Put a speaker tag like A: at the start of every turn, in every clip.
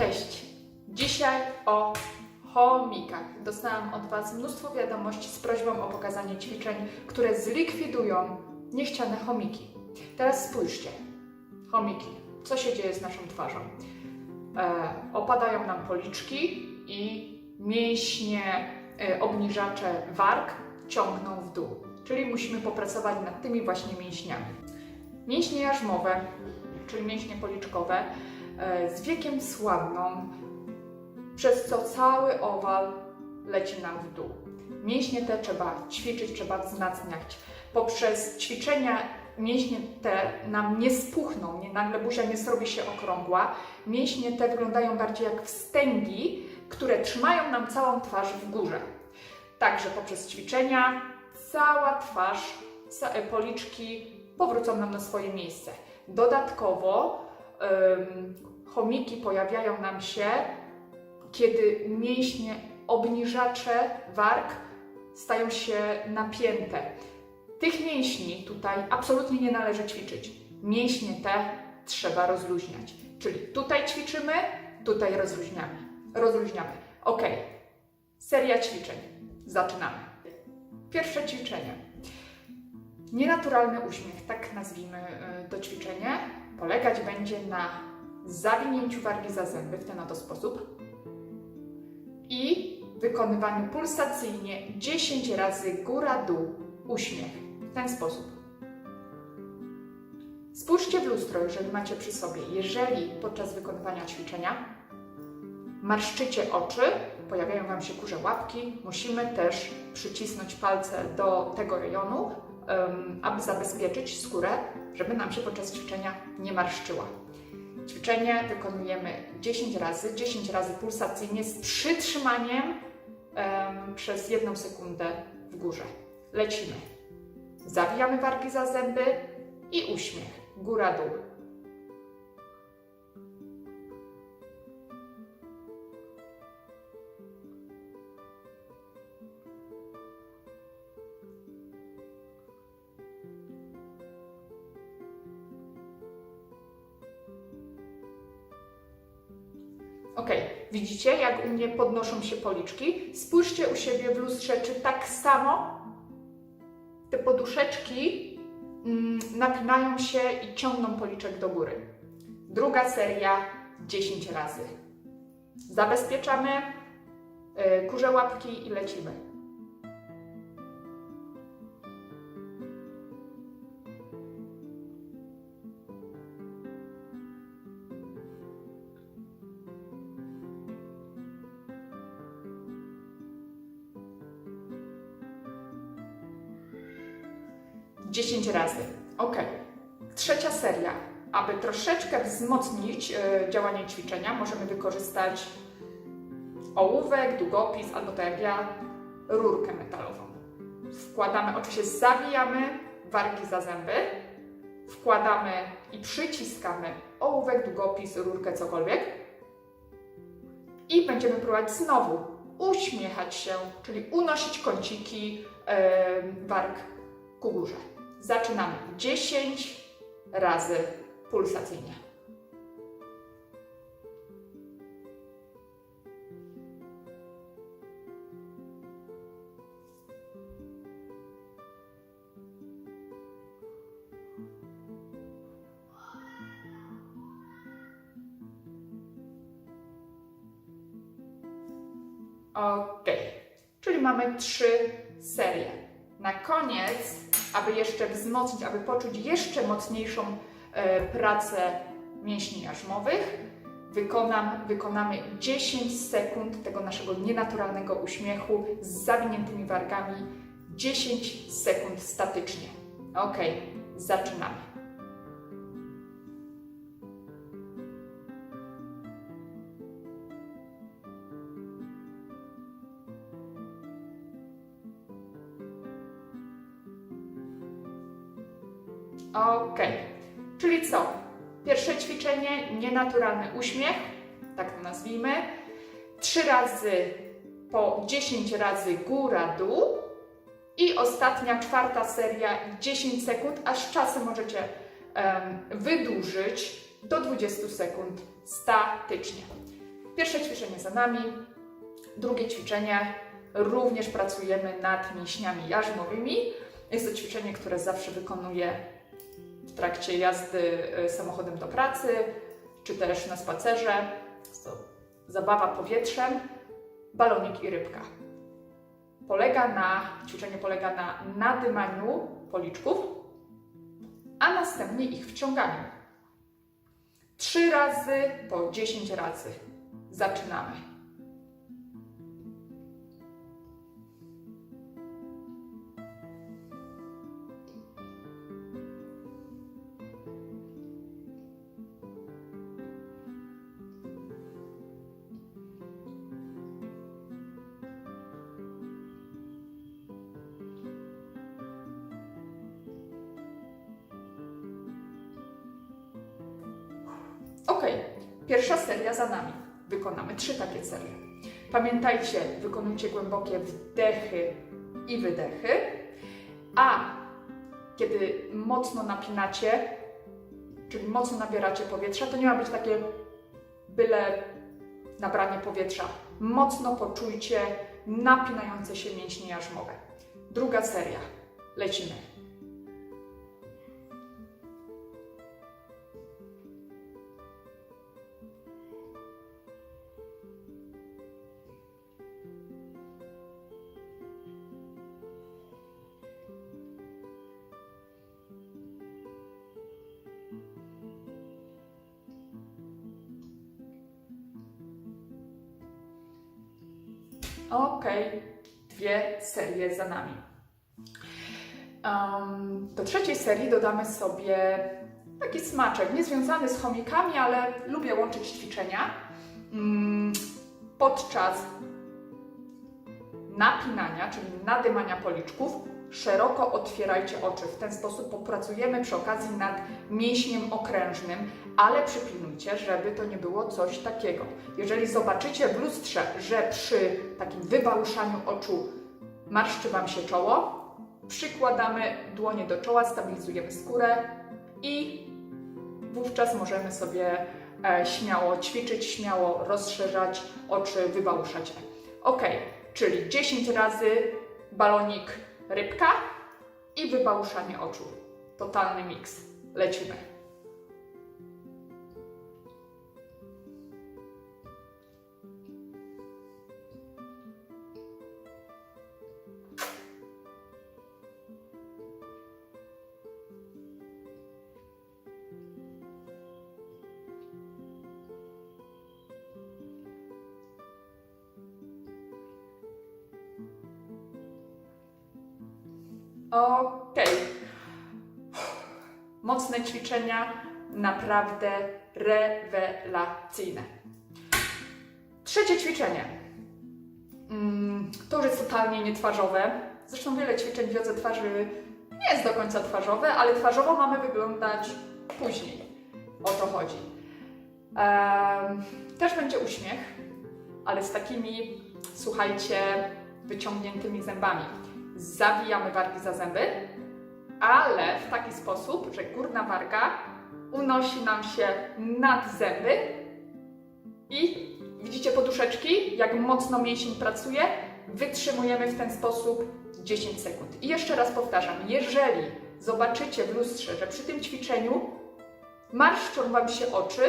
A: Cześć! Dzisiaj o chomikach. Dostałam od Was mnóstwo wiadomości z prośbą o pokazanie ćwiczeń, które zlikwidują niechciane chomiki. Teraz spójrzcie. Chomiki. Co się dzieje z naszą twarzą? E, opadają nam policzki i mięśnie e, obniżacze warg ciągną w dół. Czyli musimy popracować nad tymi właśnie mięśniami. Mięśnie jarzmowe, czyli mięśnie policzkowe, z wiekiem słabną, przez co cały owal leci nam w dół. Mięśnie te trzeba ćwiczyć, trzeba wzmacniać. Poprzez ćwiczenia mięśnie te nam nie spuchną, nie, nagle buzia nie zrobi się okrągła. Mięśnie te wyglądają bardziej jak wstęgi, które trzymają nam całą twarz w górze. Także poprzez ćwiczenia cała twarz, e, policzki powrócą nam na swoje miejsce. Dodatkowo chomiki pojawiają nam się, kiedy mięśnie obniżacze warg stają się napięte. Tych mięśni tutaj absolutnie nie należy ćwiczyć. Mięśnie te trzeba rozluźniać. Czyli tutaj ćwiczymy, tutaj rozluźniamy. Rozluźniamy. Ok. Seria ćwiczeń. Zaczynamy. Pierwsze ćwiczenie. Nienaturalny uśmiech, tak nazwijmy y, to ćwiczenie, polegać będzie na zawinięciu wargi za zęby w ten oto sposób i wykonywaniu pulsacyjnie 10 razy góra-dół uśmiech w ten sposób. Spójrzcie w lustro, jeżeli macie przy sobie. Jeżeli podczas wykonywania ćwiczenia marszczycie oczy, pojawiają Wam się kurze łapki, musimy też przycisnąć palce do tego rejonu, aby zabezpieczyć skórę, żeby nam się podczas ćwiczenia nie marszczyła. Ćwiczenie wykonujemy 10 razy, 10 razy pulsacyjnie z przytrzymaniem em, przez jedną sekundę w górze. Lecimy. Zawijamy wargi za zęby i uśmiech. Góra-dół. Widzicie jak u mnie podnoszą się policzki? Spójrzcie u siebie w lustrze, czy tak samo te poduszeczki mm, napinają się i ciągną policzek do góry. Druga seria 10 razy. Zabezpieczamy y, kurze łapki i lecimy. Dziesięć razy. Ok. Trzecia seria. Aby troszeczkę wzmocnić e, działanie ćwiczenia, możemy wykorzystać ołówek, długopis albo tak jak ja, rurkę metalową. Wkładamy, oczywiście zawijamy wargi za zęby, wkładamy i przyciskamy ołówek, długopis, rurkę, cokolwiek i będziemy próbować znowu uśmiechać się, czyli unosić kąciki e, warg ku górze. Zaczynamy 10 razy pulsacyjnie. Ok, czyli mamy trzy serie. Na koniec, aby jeszcze wzmocnić, aby poczuć jeszcze mocniejszą e, pracę mięśni jarzmowych, wykonam, wykonamy 10 sekund tego naszego nienaturalnego uśmiechu z zawiniętymi wargami. 10 sekund statycznie. Ok, zaczynamy. Ok, czyli co? Pierwsze ćwiczenie, nienaturalny uśmiech, tak to nazwijmy. Trzy razy po 10 razy góra-dół. I ostatnia, czwarta seria, 10 sekund, aż czasem możecie em, wydłużyć do 20 sekund statycznie. Pierwsze ćwiczenie za nami. Drugie ćwiczenie. Również pracujemy nad mięśniami jarzmowymi. Jest to ćwiczenie, które zawsze wykonuję w trakcie jazdy e, samochodem do pracy, czy też na spacerze. Jest to zabawa powietrzem, balonik i rybka. Polega na, ćwiczenie polega na nadymaniu policzków, a następnie ich wciąganiu. Trzy razy po 10 razy. Zaczynamy. Ok, pierwsza seria za nami. Wykonamy trzy takie serie. Pamiętajcie, wykonujcie głębokie wdechy i wydechy, a kiedy mocno napinacie, czyli mocno nabieracie powietrza, to nie ma być takie byle nabranie powietrza. Mocno poczujcie napinające się mięśnie jarzmowe. Druga seria. Lecimy. Ok, dwie serie za nami. Em, do trzeciej serii dodamy sobie taki smaczek, niezwiązany z chomikami, ale lubię łączyć ćwiczenia. Mm, Podczas napinania, czyli nadymania policzków, szeroko otwierajcie oczy. W ten sposób popracujemy przy okazji nad mięśniem okrężnym, ale przypilnujcie, żeby to nie było coś takiego. Jeżeli zobaczycie w lustrze, że przy takim wybałuszaniu oczu marszczy Wam się czoło, przykładamy dłonie do czoła, stabilizujemy skórę i wówczas możemy sobie e, śmiało ćwiczyć, śmiało rozszerzać oczy, wybałuszać. Ok, czyli 10 razy balonik rybka i wybałuszanie oczu. Totalny miks. Lecimy. Okej. Mocne ćwiczenia, naprawdę rewelacyjne. Trzecie ćwiczenie. Mm, To już jest totalnie nietwarzowe. Zresztą wiele ćwiczeń w jodze twarzy nie jest do końca twarzowe, ale twarzowo mamy wyglądać później. O to chodzi. Też będzie uśmiech, ale z takimi, słuchajcie, wyciągniętymi zębami zawijamy wargi za zęby, ale w taki sposób, że górna warga unosi nam się nad zęby i widzicie poduszeczki, jak mocno mięsień pracuje, wytrzymujemy w ten sposób 10 sekund. I jeszcze raz powtarzam, jeżeli zobaczycie w lustrze, że przy tym ćwiczeniu marszczą Wam się oczy,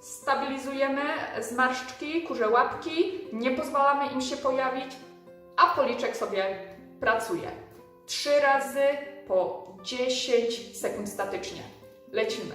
A: stabilizujemy zmarszczki, kurze łapki, nie pozwalamy im się pojawić, a policzek sobie pracuje. Trzy razy po 10 sekund statycznie. Lecimy.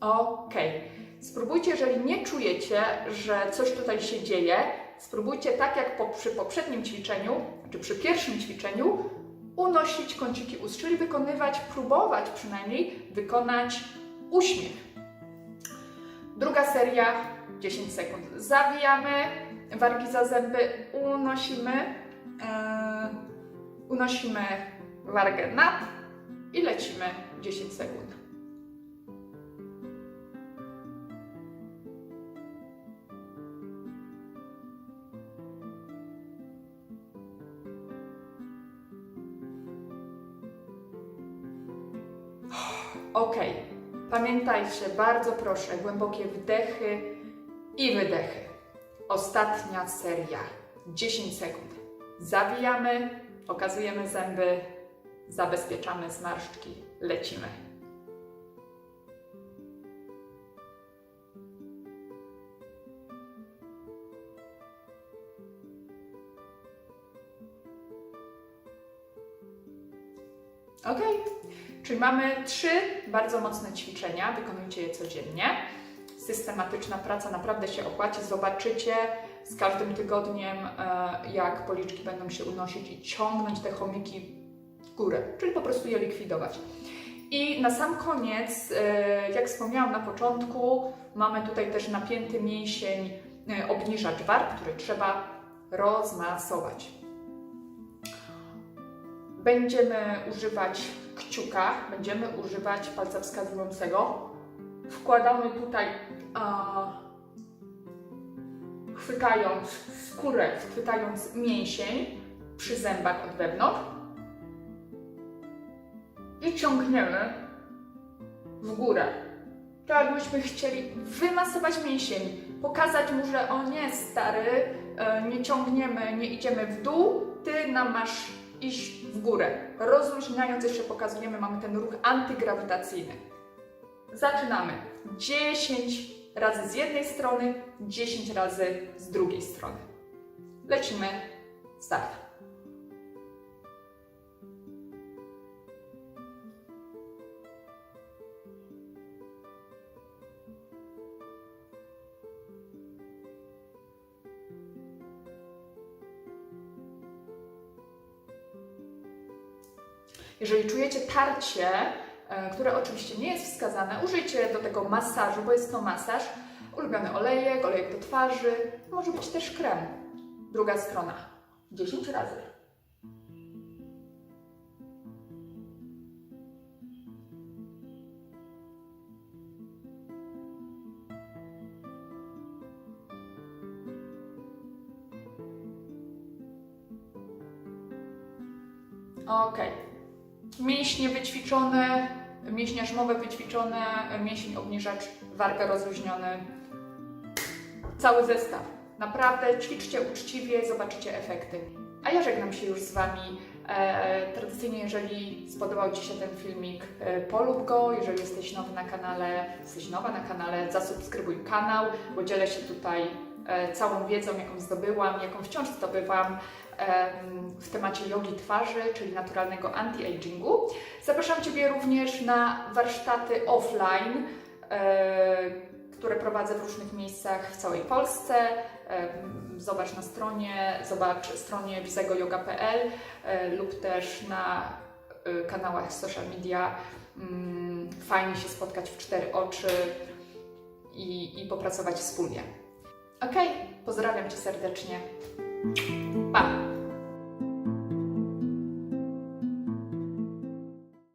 A: Ok. Spróbujcie, jeżeli nie czujecie, że coś tutaj się dzieje, spróbujcie tak jak po, przy poprzednim ćwiczeniu, czy przy pierwszym ćwiczeniu, unosić kąciki ust, czyli wykonywać, próbować przynajmniej wykonać uśmiech. Druga seria 10 sekund. Zawijamy wargi za zęby, unosimy, yy, unosimy wargę nad i lecimy 10 sekund. Pamiętajcie, bardzo proszę, głębokie wdechy i wydechy. Ostatnia seria. 10 sekund. Zawijamy, okazujemy zęby, zabezpieczamy zmarszczki, lecimy. Ok, czyli mamy trzy bardzo mocne ćwiczenia, wykonujcie je codziennie. Systematyczna praca naprawdę się opłaci. Zobaczycie z każdym tygodniem, e, jak policzki będą się unosić i ciągnąć te chomiki w górę, czyli po prostu je likwidować. I na sam koniec, e, jak wspomniałam na początku, mamy tutaj też napięty mięsień e, obniżacz warg, który trzeba rozmasować. Będziemy używać kciuka, będziemy używać palca wskazującego. Wkładamy tutaj, a, chwytając skórę, chwytając mięsień przy zębach od wewnątrz i ciągniemy w górę. Tak jakbyśmy chcieli wymasować mięsień, pokazać mu, że o nie, stary, e, nie ciągniemy, nie idziemy w dół, ty nam masz iść w górę. Rozluźniając jeszcze pokazujemy, mamy ten ruch antygrawitacyjny. Zaczynamy. 10 razy z jednej strony, 10 razy z drugiej strony. Lecimy. Start. Jeżeli czujecie tarcie, e, które oczywiście nie jest wskazane, użyjcie do tego masażu, bo jest to masaż. Ulubiony olejek, olejek do twarzy, może być też krem. Druga strona. 10 razy. Okej. Mięśnie wyćwiczone, mięśnie jarzmowe wyćwiczone, mięsień obniżacz, wargę rozluźniony. Cały zestaw. Naprawdę ćwiczcie uczciwie, zobaczycie efekty. A ja żegnam się już z Wami. E, tradycyjnie, jeżeli spodobał Ci się ten filmik, e, polub go. Jeżeli jesteś nowy na kanale, jesteś nowa na kanale, zasubskrybuj kanał, bo dzielę się tutaj całą wiedzą, jaką zdobyłam, jaką wciąż zdobywam w temacie jogi twarzy, czyli naturalnego anti-agingu. Zapraszam Ciebie również na warsztaty offline, e, które prowadzę w różnych miejscach w całej Polsce. Zobacz na stronie, zobacz stronie wizegoyoga.pl e, lub też na e, kanałach social media. Mm, Fajnie się spotkać w cztery oczy i, i popracować wspólnie. Ok, pozdrawiam Cię serdecznie. Pa!